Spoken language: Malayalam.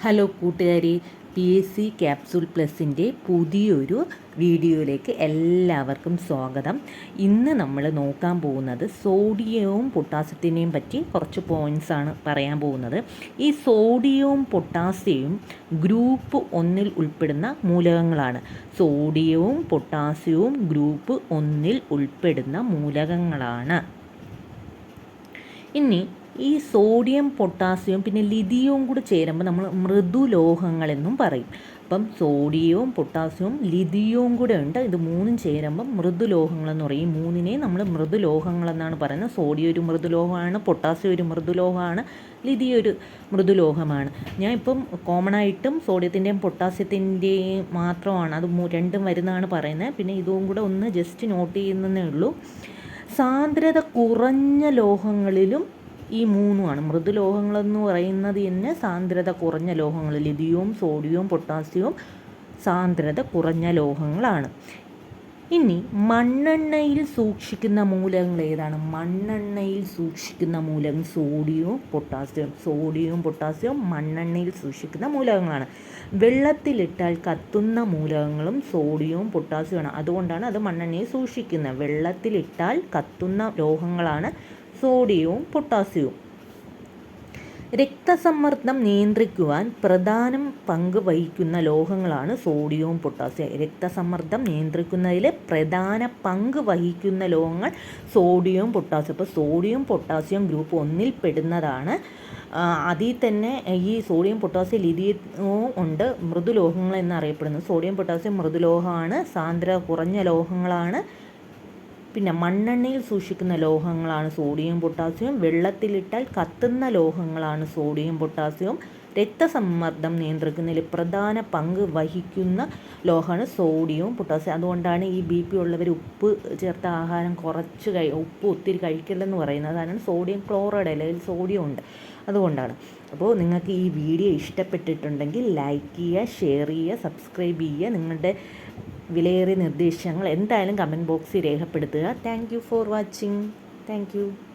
ഹലോ കൂട്ടുകാരി പി എസ് സി ക്യാപ്സൂൾ പ്ലസിന്റെ പുതിയൊരു വീഡിയോയിലേക്ക് എല്ലാവർക്കും സ്വാഗതം. ഇന്ന് നമ്മൾ നോക്കാൻ പോകുന്നത് സോഡിയവും പൊട്ടാസ്യത്തിനെയും പറ്റി കുറച്ച് പോയിൻസാണ് പറയാൻ പോകുന്നത്. ഈ സോഡിയവും പൊട്ടാസ്യവും ഗ്രൂപ്പ് ഒന്നിൽ ഉൾപ്പെടുന്ന മൂലകങ്ങളാണ്. സോഡിയവും പൊട്ടാസ്യവും ഗ്രൂപ്പ് ഒന്നിൽ ഉൾപ്പെടുന്ന മൂലകങ്ങളാണ്. ഇനി ഈ സോഡിയം പൊട്ടാസ്യവും പിന്നെ ലിഥിയവും കൂടി ചേരുമ്പോൾ നമ്മൾ മൃദു ലോഹങ്ങളെന്നും പറയും. അപ്പം സോഡിയവും പൊട്ടാസ്യവും ലിഥിയവും കൂടെ ഉണ്ട്. ഇത് മൂന്നും ചേരുമ്പം മൃദുലോഹങ്ങളെന്ന് പറയും. മൂന്നിനെ നമ്മൾ മൃദുലോഹങ്ങളെന്നാണ് പറയുന്നത്. സോഡിയം ഒരു മൃദുലോഹമാണ് പൊട്ടാസ്യം ഒരു മൃദുലോഹമാണ് ലിഥിയ ഒരു മൃദുലോഹമാണ്. ഞാൻ ഇപ്പം കോമൺ ആയിട്ടും സോഡിയത്തിന്റെയും പൊട്ടാസ്യത്തിന്റെയും മാത്രമാണ്. അത് രണ്ടും വരുന്നതാണ് പറയുന്നത്. പിന്നെ ഇതും കൂടെ ഒന്ന് ജസ്റ്റ് നോട്ട് ചെയ്യുന്നതേ ഉള്ളൂ. സാന്ദ്രത കുറഞ്ഞ ലോഹങ്ങളിലും ഈ മൂന്നുമാണ്. മൃദുലോഹങ്ങളെന്ന് പറയുന്നത് തന്നെ സാന്ദ്രത കുറഞ്ഞ ലോഹങ്ങൾ ലിഥിയവും സോഡിയവും പൊട്ടാസ്യവും സാന്ദ്രത കുറഞ്ഞ ലോഹങ്ങളാണ്. ഇനി മണ്ണെണ്ണയിൽ സൂക്ഷിക്കുന്ന മൂലകങ്ങൾ ഏതാണ്? മണ്ണെണ്ണയിൽ സൂക്ഷിക്കുന്ന മൂലകം സോഡിയവും പൊട്ടാസ്യവും. സോഡിയവും പൊട്ടാസ്യവും മണ്ണെണ്ണയിൽ സൂക്ഷിക്കുന്ന മൂലകങ്ങളാണ്. വെള്ളത്തിലിട്ടാൽ കത്തുന്ന മൂലകങ്ങളും സോഡിയവും പൊട്ടാസ്യവുമാണ്. അതുകൊണ്ടാണ് അത് മണ്ണെണ്ണയിൽ സൂക്ഷിക്കുന്നത്. വെള്ളത്തിലിട്ടാൽ കത്തുന്ന ലോഹങ്ങളാണ് സോഡിയവും പൊട്ടാസ്യവും. രക്തസമ്മർദ്ദം നിയന്ത്രിക്കുവാൻ പ്രധാനം പങ്ക് വഹിക്കുന്ന ലോഹങ്ങളാണ് സോഡിയവും പൊട്ടാസ്യവും. രക്തസമ്മർദ്ദം നിയന്ത്രിക്കുന്നതിൽ പ്രധാന പങ്ക് വഹിക്കുന്ന ലോഹങ്ങൾ സോഡിയവും പൊട്ടാസ്യം അപ്പോൾ സോഡിയം പൊട്ടാസ്യം ഗ്രൂപ്പ് ഒന്നിൽ പെടുന്നതാണ്. അതിൽ തന്നെ ഈ സോഡിയം പൊട്ടാസ്യം ലിഥിയവും ഉണ്ട്. മൃദുലോഹങ്ങൾ എന്നറിയപ്പെടുന്നത്. Sodium potassium മൃദുലോഹമാണ്. സാന്ദ്ര കുറഞ്ഞ ലോഹങ്ങളാണ്. പിന്നെ മണ്ണെണ്ണയിൽ സൂക്ഷിക്കുന്ന ലോഹങ്ങളാണ് സോഡിയം പൊട്ടാസ്യവും വെള്ളത്തിലിട്ടാൽ കത്തുന്ന ലോഹങ്ങളാണ് സോഡിയം പൊട്ടാസ്യവും രക്തസമ്മർദ്ദം നിയന്ത്രിക്കുന്നതിൽ പ്രധാന പങ്ക് വഹിക്കുന്ന ലോഹമാണ് സോഡിയവും പൊട്ടാസ്യം. അതുകൊണ്ടാണ് ഈ ബി പി ഉള്ളവർ ഉപ്പ് ചേർത്ത ആഹാരം കുറച്ച് കഴി ഉപ്പ് ഒത്തിരി കഴിക്കില്ലെന്ന് പറയുന്നത്. അതാണ് സോഡിയം ക്ലോറൈഡ് അല്ലെങ്കിൽ സോഡിയം ഉണ്ട്. അതുകൊണ്ടാണ്. അപ്പോൾ നിങ്ങൾക്ക് ഈ വീഡിയോ ഇഷ്ടപ്പെട്ടിട്ടുണ്ടെങ്കിൽ ലൈക്ക് ചെയ്യുക ഷെയർ ചെയ്യുക സബ്സ്ക്രൈബ് ചെയ്യുക. നിങ്ങളുടെ വിലയേറിയ നിർദ്ദേശങ്ങൾ എന്തായാലും കമന്റ് ബോക്സിൽ രേഖപ്പെടുത്തുക. Thank for watching thank